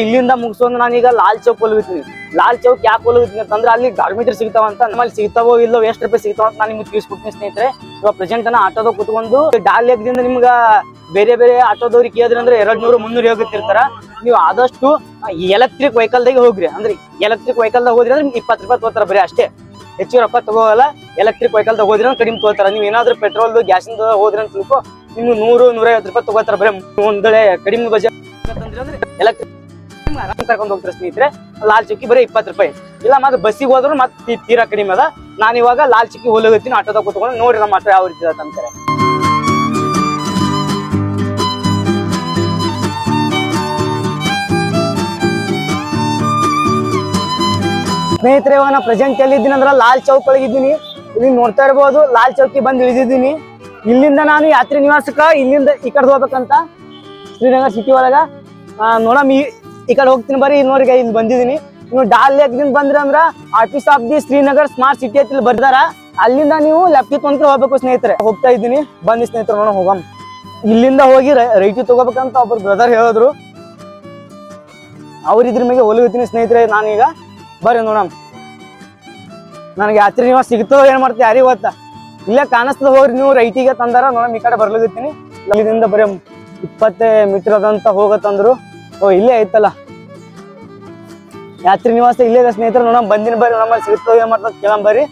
ಇಲ್ಲಿಂದ ಮುಗಿಸೋದು ನಾನೀಗ ಲಾಲ್ ಚೌಕ್ ಹೋಗ್ತೀನಿ ಲಾಲ್ ಚೌಕ್ ಯಾಕೆ ಹೋಗ್ತೀನಿ ಅಂತಂದ್ರೆ ಅಲ್ಲಿ ಗಾರ್ಮೆಂಟ್ರಿ ಸಿಗ್ತಾವ ಅಂತ ನಮ್ಮಲ್ಲಿ ಸಿಗ್ತಾವೋ ಇಲ್ಲೋ ಎಷ್ಟು ರೂಪಾಯಿ ಸಿಗ್ತಾವ ಅಂತ ನಾನು ನಿಮ್ಗೆ ತಿಳಿಸ್ಕೊಡ್ತೀನಿ ಸ್ನೇಹಿತರೆ. ಇವಾಗ ಪ್ರೆಸೆಂಟ್ ಅನ್ನ ಆಟೋದಾಗ ಕುತ್ಕೊಂಡು ಡಾಲ್ಯದಿಂದ ನಿಮ್ಗೆ ಬೇರೆ ಬೇರೆ ಆಟೋದವ್ರಿಗೆ ಕೇಳಿದ್ರೆ ಅಂದ್ರೆ ಎರಡ್ ನೂರು ಮುನ್ನೂರು ಹೋಗುತ್ತಿರ್ತಾರ ನೀವು ಆದಷ್ಟು ಎಲೆಕ್ಟ್ರಿಕ್ ವೆಹಿಕಲ್ದಾಗ ಹೋಗ್ರಿ. ಅಂದ್ರೆ ಎಲೆಕ್ಟ್ರಿಕ್ ವೆಹಿಕಲ್ದಾಗ ಹೋದ್ರಿ ಅಂದ್ರೆ ಇಪ್ಪತ್ತು ರೂಪಾಯಿ ತಗೋತಾರ ಬರೀ ಅಷ್ಟೇ. ಹೆಚ್ಚು ರೊಕ್ಕ ತಗೋಲ್ಲ ಎಲೆಕ್ಟ್ರಿಕ್ ವೆಹಿಕಲ್ದಾಗ ಹೋದ್ರೆ ಕಡಿಮೆ ತಗೋತಾರ. ನೀವು ಏನಾದ್ರೂ ಪೆಟ್ರೋಲ್ ಗ್ಯಾಸಿಂದ ಹೋದ್ರೆ ಅಂತ ತಿಳ್ಕೊ, ನಿಮ್ಗೆ ನೂರು, ನೂರೈವತ್ತು ರೂಪಾಯಿ ತಗೋತಾರ ಬರೀ ಒಂದೇ ಕಡಿಮೆ ಬಜೆಟ್ ಅಂದ್ರೆ ಎಲೆಕ್ಟ್ರಿಕ್ ಕರ್ಕೊಂಡು ಹೋಗ್ತಾರೆ ಸ್ನೇಹಿತರೆ. ಲಾಲ್ ಚೌಕಿ ಬರೀ ಇಪ್ಪತ್ತು ರೂಪಾಯಿ. ಇಲ್ಲ ಮತ್ತೆ ಬಸ್ಸಿಗೆ ಹೋದ್ರು ಮತ್ತೆ ತೀರಾ ಕಡಿಮೆ ಅದ. ನಾನು ಇವಾಗ ಲಾಲ್ ಚೌಕಿ ಹೋಗ್ತೀನಿ ಆಟೋದಾಗ ಕೂತ್ಕೊಂಡು ನೋಡಿ ನಮ್ಮ ಆಟೋ ಯಾವ ರೀತಿ ಅಂತಾರೆ. ಸ್ನೇಹಿತರೆ, ಇವಾಗ ನಾ ಪ್ರೆಸೆಂಟ್ ಎಲ್ಲಿದ್ದೀನಿ ಅಂದ್ರೆ ಲಾಲ್ ಚೌಕ್ ಒಳಗಿದ್ದೀನಿ ಇಲ್ಲಿ ನೋಡ್ತಾ ಇರ್ಬೋದು, ಲಾಲ್ ಚೌಕಿ ಬಂದು ಇಳಿದಿದ್ದೀನಿ. ಇಲ್ಲಿಂದ ನಾನು ಯಾತ್ರಿ ನಿವಾಸಕ್ಕ ಇಲ್ಲಿಂದ ಈ ಕಡೆ ಹೋಗ್ಬೇಕಂತ. ಶ್ರೀನಗರ್ ಸಿಟಿ ಒಳಗ. ನೋಡಮ್ ಈ ಕಡೆ ಹೋಗ್ತೀನಿ ಬರೀ ಇಲ್ಲಿ ನೋಡಿ ಇಲ್ಲಿ ಬಂದಿದ್ದೀನಿ. ನೀವು ಡಾಲ್ ಲೇಕ್ದಿಂದ ಬಂದ್ರಿ ಅಂದ್ರ office of the Srinagar smart city ಅಂತ ಇಲ್ಲಿ ಬರ್ದಾರ. ಅಲ್ಲಿಂದ ನೀವು ಲೆಫ್ಟ್ ತೊಂದ್ರೆ ಹೋಗ್ಬೇಕು ಸ್ನೇಹಿತರೆ. ಹೋಗ್ತಾ ಇದ್ದೀನಿ. ಬನ್ನಿ ಸ್ನೇಹಿತರು ನೋಡೋಣ ಹೋಗಮ್ ಇಲ್ಲಿಂದ ಹೋಗಿ ರೈಟಿ ತಗೋಬೇಕಂತ ಒಬ್ಬರು ಬ್ರದರ್ ಹೇಳಿದ್ರು. ಅವ್ರ ಇದ್ರ ಮೇಲೆ ಒಲಗುತ್ತೀನಿ ಸ್ನೇಹಿತರೆ ನಾನೀಗ ಬರ್ರಿ ನೋಡಮ್ ನನಗೆ ಯಾತ್ರಿ ನೀವು ಸಿಗ್ತೋ ಏನ್ ಮಾಡ್ತೀವಿ ಯಾರಿಗೆ ಗೊತ್ತಾ? ಇಲ್ಲ ಕಾಣಿಸ್ತದ ಹೋಗ್ರಿ, ನೀವು ರೈಟಿಗೆ ತಂದಾರ. ನೋಡಮ್ ಈ ಕಡೆ ಬರ್ಲಿಗತ್ತೀನಿ ಇಲ್ಲಿಂದ ಬರೀ ಇಪ್ಪತ್ತೇ ಮೀಟರ್ ಅದಂತ ಹೋಗತ್ತಂದ್ರು. ಓ, ಇಲ್ಲೇ ಐತಲ್ಲ ಯಾತ್ರಿ ನಿವಾಸ ಇಲ್ಲೇ ಸ್ನೇಹಿತರು ನೋಡಮ್ ಬಂದಿನ ಬರ್ರಿ ನಮ್ಮಲ್ಲಿ ಸಿಗ್ತೋ ಏನ್ ಮಾಡ್ತದ ಕೇಳಮ್ ಬರ್ರಿ.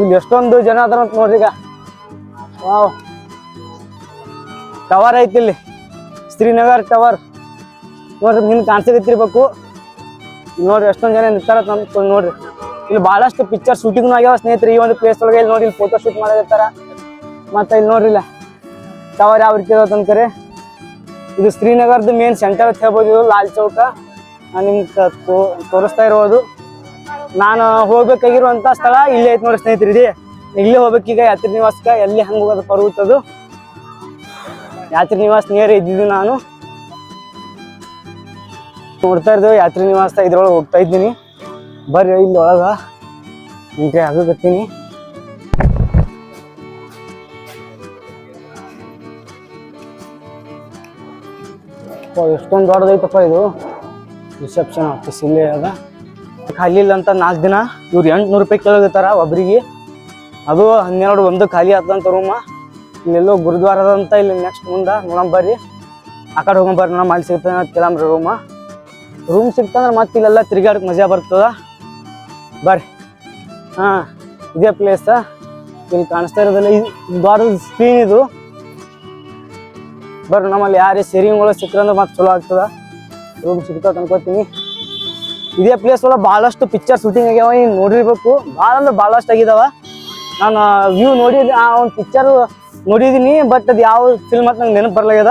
ಇಲ್ಲಿ ಎಷ್ಟೊಂದು ಜನ ಅದಾರ ಅಂತ ನೋಡ್ರಿ ಈಗ. ವಾವ್. ಟವರ್ ಐತಿ ಇಲ್ಲಿ. ಶ್ರೀನಗರ್ ಟವರ್. ನೋಡ್ರಿ ಹಿಂದೆ ಕಾಣಿಸಕತ್ತಿರ್ಬೇಕು. ಇಲ್ಲಿ ನೋಡ್ರಿ, ಎಷ್ಟೊಂದ್ ಜನ ನಿಂತಾರ ನೋಡ್ರಿ. ಇಲ್ಲಿ ಬಹಳಷ್ಟು ಪಿಕ್ಚರ್ ಶೂಟಿಂಗ್ ಆಗ್ಯಾವ ಸ್ನೇಹಿತರೆ. ಈ ಒಂದು ಪ್ಲೇಸ್ ಒಳಗೆ ಇಲ್ಲಿ ನೋಡಿ ಇಲ್ಲಿ ಫೋಟೋ ಶೂಟ್ ಮಾಡೋದಿರ್ತಾರ ಮತ್ತೆ ಇಲ್ಲಿ ನೋಡ್ರಿ ಇಲ್ಲ. ಟವರ್ ಯಾವ ರೀತಿ ಅಂತಾರೆ ಇದು ಶ್ರೀನಗರದ ಮೇನ್ ಸೆಂಟರ್ ಅಂತ ಹೇಳ್ಬೋದು. ಇದು ಲಾಲ್ ಚೌಕ. ನಿಮ್ಗೆ ತೋರಿಸ್ತಾ ಇರ್ಬೋದು ನಾನು ಹೋಗ್ಬೇಕಾಗಿರುವಂಥ ಸ್ಥಳ ಇಲ್ಲೇ ಐತೆ ನೋಡಿ ಸ್ನೇಹಿತರೆ ಇದೆ. ಇಲ್ಲೇ ಹೋಗ್ಬೇಕೀಗ ಯಾತ್ರಿ ನಿವಾಸಕ್ಕೆ. ಎಲ್ಲಿ ಹಂಗೆ ಹೋಗೋದು ಪರ್ವತದು ಯಾತ್ರಿ ನಿವಾಸ ನೇರ ಇದ್ದಿದ್ದು ನಾನು. ನೋಡ್ತಾ ಇದ್ದೇವೆ ಯಾತ್ರಿ ನಿವಾಸ ಇದ್ರೊಳಗೆ ಹೋಗ್ತಾ ಇದ್ದೀನಿ. ಬರ್ರಿ ಇಲ್ಲಿ ಒಳಗ ಎಂಟ್ರಿ ಎಷ್ಟೊಂದು ದೊಡ್ಡದೈತಪ್ಪ ಇದು. ರಿಸೆಪ್ಷನ್ ಆಫೀಸ್ ಇಲ್ಲೇ ಅದ. ಖಾಲಿ ಇಲ್ಲ ಅಂತ ನಾಲ್ಕು ದಿನ? ಇವ್ರು ಎಂಟುನೂರು ರೂಪಾಯಿ ಕೇಳಗತ್ತಾರ ಒಬ್ರಿಗೆ. ಅದು ಹನ್ನೆರಡು, ಒಂದು ಖಾಲಿ ಆತಂತ ರೂಮ ಇಲ್ಲೆಲ್ಲೋ ಗುರುದ್ವಾರ ಅಂತ ಇಲ್ಲಿ ನೆಕ್ಸ್ಟ್ ಮುಂದೆ ನೋಡೋಣ ಬರ್ರಿ. ಆ ಕಡೆ ಹೋಗಂಬರ್ರಿ ಬರ್ರಿ ನೋಡೋಣ, ಅಲ್ಲಿ ಸಿಗ್ತದೆ ಕೇಳಮ್ರಿ ರೂಮ ರೂಮ್ ಸಿಗ್ತಂದ್ರೆ ಮತ್ತೆ ಇಲ್ಲೆಲ್ಲ ತಿರ್ಗಾಡಕ್ಕೆ ಮಜಾ ಬರ್ತದ. ಬರ್ರಿ. ಹಾಂ, ಇದೇ ಪ್ಲೇಸ ಇಲ್ಲಿ ಕಾಣಿಸ್ತಾ ಇರೋದಿಲ್ಲ ಇದು ದೊಡ್ಡದು ಸ್ಕ್ರೀನ್ ಇದು. ಬರ್ರಿ ನಮ್ಮಲ್ಲಿ ಯಾರೇ ಸೇರಿಂಗ್ಗಳು ಸಿಕ್ಕಂದ್ರೆ ಮತ್ತೆ ಚಲೋ ಆಗ್ತದ. ರೂಮ್ ಸಿಗ್ತದ ಅನ್ಕೋತೀನಿ. ಇದೇ ಪ್ಲೇಸ್ ಒಳಗೆ ಭಾಳಷ್ಟು ಪಿಕ್ಚರ್ ಶೂಟಿಂಗ್ ಆಗ್ಯಾವ ಈಗ ನೋಡಿರ್ಬೇಕು. ಭಾಳ ಅಂದ್ರೆ ಭಾಳಷ್ಟು ಆಗಿದಾವ. ನಾನು ವ್ಯೂ ನೋಡಿ, ಆ, ಒಂದು ಪಿಕ್ಚರ್ ನೋಡಿದೀನಿ ಬಟ್ ಅದು ಯಾವ ಫಿಲ್ಮ್ ಅಂತ ನಂಗೆ ನೆನಪು ಬರ್ಲಾಗ್ಯದ.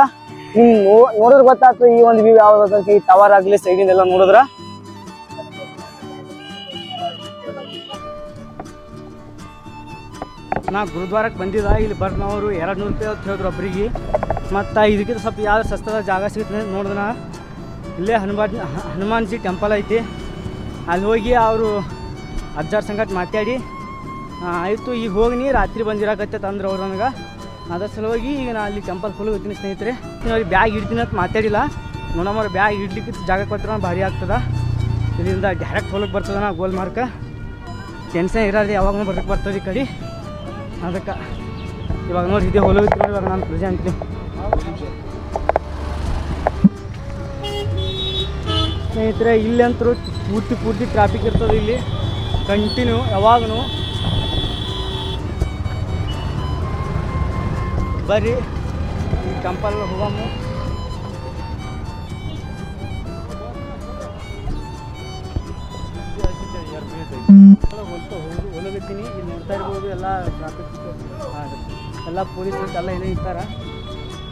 ನಿಮ್ ನೋ- ನೋಡಿದ್ರೆ ಗೊತ್ತಾಗ್ತದೆ ಈ ಒಂದು ವ್ಯೂ ಯಾವ್ದು ಈ ಟವರ್ ಆಗಲಿ ಸೈಡಿಂದೆಲ್ಲ ನೋಡಿದ್ರ. ನಾ ಗುರುದ್ವಾರಕ್ಕೆ ಬಂದಿದ್ದ, ಇಲ್ಲಿ ಬರ್ನವರು ಎರಡು ನೂರು ರೂಪಾಯಿ ಹೇಳಿದ್ರು ಒಬ್ರಿಗೆ. ಮತ್ತು ಇದಕ್ಕಿಂತ ಸ್ವಲ್ಪ ಯಾವ ಸಸ್ತದ ಜಾಗ ಸಿಗುತ್ತೆ ನೋಡಿದ್ರೆ ಇಲ್ಲೇ ಹನುಮಾನ್, ಹನುಮಾನ್ಜಿ ಟೆಂಪಲ್ ಐತಿ. ಅಲ್ಲಿ ಹೋಗಿ ಅವರು ಅಜ್ಜಾರ್ ಸಂಗಟ ಮಾತಾಡಿ ಆಯಿತು, ಈಗ ಹೋಗಿ ನೀ ರಾತ್ರಿ ಬಂದಿರಾಕತ್ತೆ ಅಂದ್ರೆ ಅವ್ರು ನನಗೆ. ಅದ್ರ ಸಲುವಾಗಿ ಈಗ ನಾನು ಅಲ್ಲಿ ಟೆಂಪಲ್ ಫುಲ್ ಹೋಗ್ತೀನಿ ಸ್ನೇಹಿತರೆ. ಅವ್ರಿಗೆ ಬ್ಯಾಗ್ ಇಡ್ತೀನಿ ಅಂತ ಮಾತಾಡಿಲ್ಲ. ನೋಡಮ್ಮವ್ರು ಬ್ಯಾಗ್ ಇಡ್ಲಿಕ್ಕೆ ಜಾಗ ಕೊಟ್ಟರೆ ಭಾರಿ ಆಗ್ತದ. ಇದರಿಂದ ಡೈರೆಕ್ಟ್ ಹೊಲಕ್ಕೆ ಬರ್ತದೆ ನಾ ಗೋಲ್ ಮಾರ್ಕ ಟೆನ್ಷನ್ ಇರೋದು ಯಾವಾಗ ಬರ್ಲಿಕ್ಕೆ ಬರ್ತದೆ ಈ ಕಡೆ. ಅದಕ್ಕೆ ಇವಾಗ ನೋಡಿ ಇದೇ ಇವಾಗ ನಾನು ಪ್ರೆಸೆಂಟ್ ಸ್ನೇಹಿತರೆ ಇಲ್ಲಂತರೂ ಪೂರ್ತಿ ಪೂರ್ತಿ ಟ್ರಾಫಿಕ್ ಇರ್ತದೆ ಇಲ್ಲಿ. ಕಂಟಿನ್ಯೂ ಯಾವಾಗೂ ಬರ್ರಿ ಈ ಟೆಂಪಲ್ ಹೋಗಮ್ಮು ಹೊಲಗತ್ತೀನಿ ಇಲ್ಲಿ ನೋಡ್ತಾ ಇರ್ಬೋದು ಎಲ್ಲ ಟ್ರಾಫಿಕ್ ಎಲ್ಲ ಪೊಲೀಸ್ ಎಲ್ಲ ಏನೇ ಇರ್ತಾರ.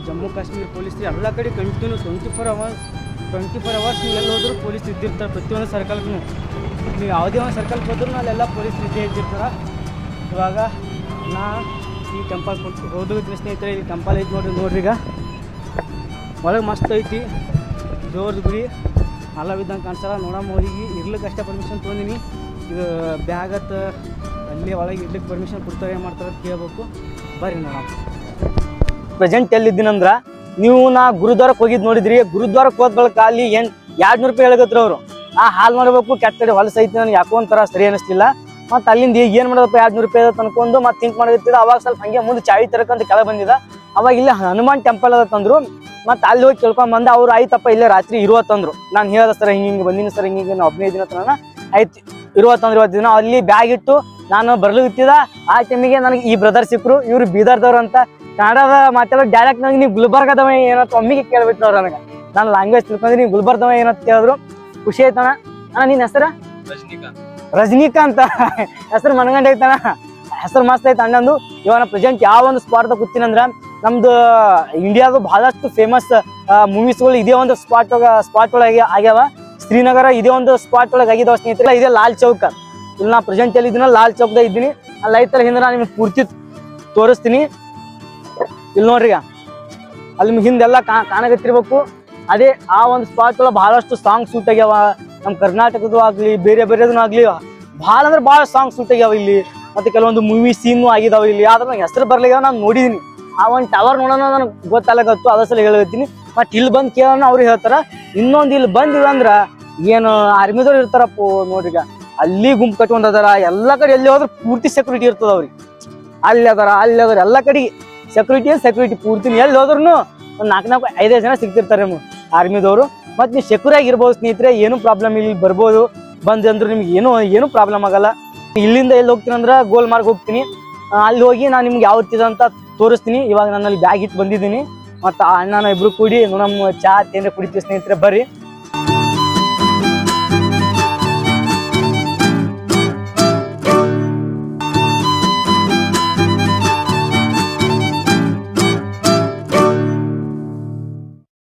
ಜಮ್ಮು ಕಾಶ್ಮೀರ ಪೊಲೀಸ್ ಎಲ್ಲ ಕಡೆ continue twenty four hours twenty four hours ನೀವು ಎಲ್ಲಿ ಹೋದರೂ ಪೊಲೀಸ್ ಇದ್ದಿರ್ತಾರೆ, ಪ್ರತಿಯೊಂದು ಸರ್ಕಲ್ಗೂ. ನೀವು ಯಾವುದೇ ಒಂದು ಸರ್ಕಲ್ಗೆ ಹೋದ್ರೂ ಅಲ್ಲೆಲ್ಲ ಪೊಲೀಸ್ ಇದ್ದೇ ಇದ್ದಿರ್ತಾರೆ. ಇವಾಗ ನಾ ಈ ಟೆಂಪಲ್ ಹೋದ್ವಿ ಸ್ನೇಹಿತರೆ, ಇಲ್ಲಿ ಟೆಂಪಲ್ ಐತಿ ನೋಡ್ರಿ ನೋಡ್ರಿ ಈಗ. ಒಳಗೆ ಮಸ್ತ್ ಐತಿ ದೇವ್ರದ್ದು ಗುಡಿ. ವಿಧಾನ ಕಾಣಿಸಲ್ಲ, ನೋಡಮ್ಮ ಅವ್ರಿಗೆ. ಇರ್ಲಿಕ್ಕೆ ಅಷ್ಟೇ ಪರ್ಮಿಷನ್ ತೊಗೊಂಡಿನಿ. ಇದು ಬ್ಯಾಗತ್ ಅಲ್ಲಿ ಒಳಗೆ ಇರ್ಲಿಕ್ಕೆ ಪರ್ಮಿಷನ್ ಕೊಡ್ತಾರೆ, ಏನು ಮಾಡ್ತಾರೆ ಕೇಳ್ಬೇಕು. ಬರ್ರಿ ನೋಡಮ್ಮ. ಪ್ರೆಸೆಂಟ್ ಎಲ್ಲಿದ್ದೀನಂದ್ರೆ ನೀವು ನಾ ಗುರುದ್ವಾರಕ್ಕೆ ಹೋಗಿದ್ ನೋಡಿದ್ರಿ, ಗುರುದ್ವಾರಕ್ಕೆ ಹೋದ ಬಳಿಕ ಅಲ್ಲಿ ಏನ್ ಎರಡ್ ನೂರು ರೂಪಾಯಿ ಹೇಳಗತ್ರ ಅವರು. ಆ ಹಾಲ್ ಮಾಡ್ಬೇಕು ಕೆಟ್ಟ ಹೊಲಸೈತಿ ಹೊಲಸ ಐತಿ ನನಗೆ ಯಾಕೋ ಒಂಥರ ಸರಿ ಅನಿಸ್ತಿಲ್ಲ ಮತ್ತೆ ಅಲ್ಲಿಂದ ಈಗ ಏನ್ ಮಾಡೋದಪ್ಪ ಎರಡ್ ನೂರು ರೂಪಾಯಿ ಅನ್ಕೊಂಡು ಮತ್ತೆ ಥಿಂಕ್ ಮಾಡಿರ್ತಿದ್ದ ಅವಾಗ ಸ್ವಲ್ಪ ಹಂಗೆ ಮುಂದೆ ಚಾಯಿ ತರಕಂತ ಕೆಳಗೆ ಬಂದಿದ. ಅವಾಗ ಇಲ್ಲಿ ಹನುಮಾನ್ ಟೆಂಪಲ್ ಅದ ತಂದ್ರು. ಮತ್ತೆ ಅಲ್ಲಿ ಹೋಗಿ ಕೇಳ್ಕೊಂಡ್ ಬಂದ, ಅವ್ರು, ಆಯ್ತಪ್ಪ, ಇಲ್ಲೇ ರಾತ್ರಿ ಇರುವ ತಂದ್ರು. ನಾನು ಹೇಳದ, ಸರ್, ಹಿಂಗೆ ಹಿಂಗೆ ಬಂದಿನಿ, ಸರ್, ಹಿಂಗೆ ಹಿಂಗೆ ಹದಿನೈದು ದಿನ ತನ ಆಯ್ತು ಇರುವತ್ತಂದ್ರೆ ತಂದ್ರು ಇವತ್ತು ದಿನ ಅಲ್ಲಿ ಬ್ಯಾಗ್ ಇಟ್ಟು ನಾನು ಬರ್ಲಿತ್ತಿದ ಆ ಟೈಮಿಗೆ ನನಗೆ ಈ ಬ್ರದರ್ ಸಿಕ್ಕರು ಇವ್ರು ಬೀದರ್ದವ್ರು ಅಂತ ಕನ್ನಡದ ಮಾತಾಡೋ ಡೈರೆಕ್ಟ್ ನನಗೆ ನೀವು ಗುಲ್ಬರ್ಗದವ ಏನಂತ ಒಮ್ಮಿಗೆ ಕೇಳ್ಬಿಟ್ಟು ಅವ್ರು ನನಗೆ. ನಾನು ಲ್ಯಾಂಗ್ವೇಜ್ ತಿಳ್ಕೊಂಡ್ರೆ ನೀವು ಗುಲ್ಬರ್ಗದವ ಏನಂತ ಕೇಳಿದ್ರು. ಖುಷಿ ಆಯ್ತಣ ಅಣ್ಣ. ನಿನ್ನ ಹೆಸರ? ರಜನಿಕಾಂತ್. ರಜನಿಕಾಂತ್. ಹೆಸರು ಮನಗಂಡ ಐತಣ ಹೆಸರು ಮಸ್ತ್ ಐತೆ ಅಣ್ಣಂದು. ಇವನ ಪ್ರೆಸೆಂಟ್ ಯಾವ ಒಂದು ಸ್ಪಾಟ್ದಾಗ ಅಂದ್ರೆ ನಮ್ದು ಇಂಡಿಯಾದ ಬಹಳಷ್ಟು ಫೇಮಸ್ ಮೂವೀಸ್ಗಳು ಇದೇ ಒಂದು ಸ್ಪಾಟ್ ಸ್ಪಾಟ್ ಒಳಗೆ ಆಗ್ಯಾವ. ಶ್ರೀನಗರ ಇದೇ ಒಂದು ಸ್ಪಾಟ್ ಒಳಗೆ ಆಗಿದಾವ ಸ್ನೇಹಿತರೆ. ಇದೇ ಲಾಲ್ ಚೌಕ. ಇಲ್ಲಿ ನಾ ಪ್ರೆಸೆಂಟ್ ಅಲ್ಲಿ ಇದ್ದೀನ, ಲಾಲ್ ಚೌಕ್ದಾಗ ಇದ್ದೀನಿ. ಅಲ್ಲಿ ಐತಲ್ಲ ಹಿಂದೆ ನಾನು ನಿಮ್ಗೆ ಪೂರ್ತಿ ತೋರಿಸ್ತೀನಿ. ಇಲ್ಲಿ ನೋಡ್ರಿ ಅಲ್ಲಿ ನಿಮ್ಗೆ ಹಿಂದೆಲ್ಲ ಕಾ ಕಾಣಕತ್ತಿರ್ಬೇಕು. ಅದೇ ಆ ಒಂದು ಸ್ಪಾಟ್ ಒಳಗೆ ಬಹಳಷ್ಟು ಸಾಂಗ್ ಶೂಟ್ ಆಗ್ಯಾವ. ನಮ್ಮ ಕರ್ನಾಟಕದ್ದು ಆಗಲಿ, ಬೇರೆ ಬೇರೆದೂ ಆಗಲಿ, ಭಾಳ ಅಂದ್ರೆ ಭಾಳ ಸಾಂಗ್ ಶೂಟ್ ಆಗ್ಯಾವ ಇಲ್ಲಿ. ಮತ್ತೆ ಕೆಲವೊಂದು ಮೂವಿ ಸೀನು ಆಗಿದಾವ ಇಲ್ಲಿ. ಆದ್ರೆ ನಂಗೆ ಹೆಸರು ಬರ್ಲಿಗ ನಾನು ನೋಡಿದೀನಿ. ಆ ಒಂದು ಟವರ್ ನೋಡೋಣ ನನಗೆ ಗೊತ್ತಾಗತ್ತು ಅದ ಸಲ ಹೇಳತ್ತೀನಿ ಮತ್ತೆ ಇಲ್ಲಿ ಬಂದು ಕೇಳೋಣ, ಅವ್ರು ಹೇಳ್ತಾರ. ಇನ್ನೊಂದು ಇಲ್ಲಿ ಅಂದ್ರ ಏನು ಆರ್ಮಿದವ್ರು ಇರ್ತಾರಪ್ಪ ನೋಡ್ರಿ ಅಲ್ಲಿ ಗುಂಪು ಕಟ್ಕೊಂಡ್ ಅದಾರ ಎಲ್ಲ ಕಡೆ ಎಲ್ಲಿ ಹೋದ್ರೆ ಪೂರ್ತಿ ಸೆಕ್ಯೂರಿಟಿ ಇರ್ತದ ಅವ್ರಿಗೆ. ಅಲ್ಲಿ ಅದಾರ ಅಲ್ಲಿ ಅದಾರ, ಎಲ್ಲ ಕಡೆಗೆ ಸೆಕ್ಯೂರಿಟಿ ಸೆಕ್ಯೂರಿಟಿ ಪೂರ್ತಿ ಎಲ್ಲಿ ಹೋದ್ರು ಒಂದು ನಾಲ್ಕು ನಾಲ್ಕು ಐದೈದು ಜನ ಸಿಗ್ತಿರ್ತಾರೆ ನಿಮ್ಗೆ ಆರ್ಮಿದವರು ಮತ್ತೆ ನೀವು ಸೆಕ್ಯೂರ್ ಆಗಿರ್ಬೋದು ಸ್ನೇಹಿತರೆ, ಏನು ಪ್ರಾಬ್ಲಮ್ ಇಲ್ಲಿ ಬರ್ಬೋದು. ಬಂದು ಅಂದ್ರೆ ನಿಮ್ಗೆ ಏನು ಏನು ಪ್ರಾಬ್ಲಮ್ ಆಗಲ್ಲ. ಇಲ್ಲಿಂದ ಎಲ್ಲಿ ಹೋಗ್ತೀನಿ ಅಂದ್ರೆ ಗೋಲ್ ಮಾರ್ಗ್ ಹೋಗ್ತೀನಿ ಅಲ್ಲಿ ಹೋಗಿ ನಾನು ನಿಮ್ಗೆ ಯಾವ ಅಂತ ತೋರಿಸ್ತೀನಿ. ಇವಾಗ ನಾನು ಅಲ್ಲಿ ಬ್ಯಾಗ್ ಇಟ್ಟು ಬಂದಿದ್ದೀನಿ. ಮತ್ತು ಅಣ್ಣನ ಇಬ್ರು ಕೂಡಿ ನಮ್ಮ ಚಾ, ತೇಂದ್ರೆ ಕುಡಿತೀವಿ ಸ್ನೇಹಿತರೆ, ಬರ್ರಿ.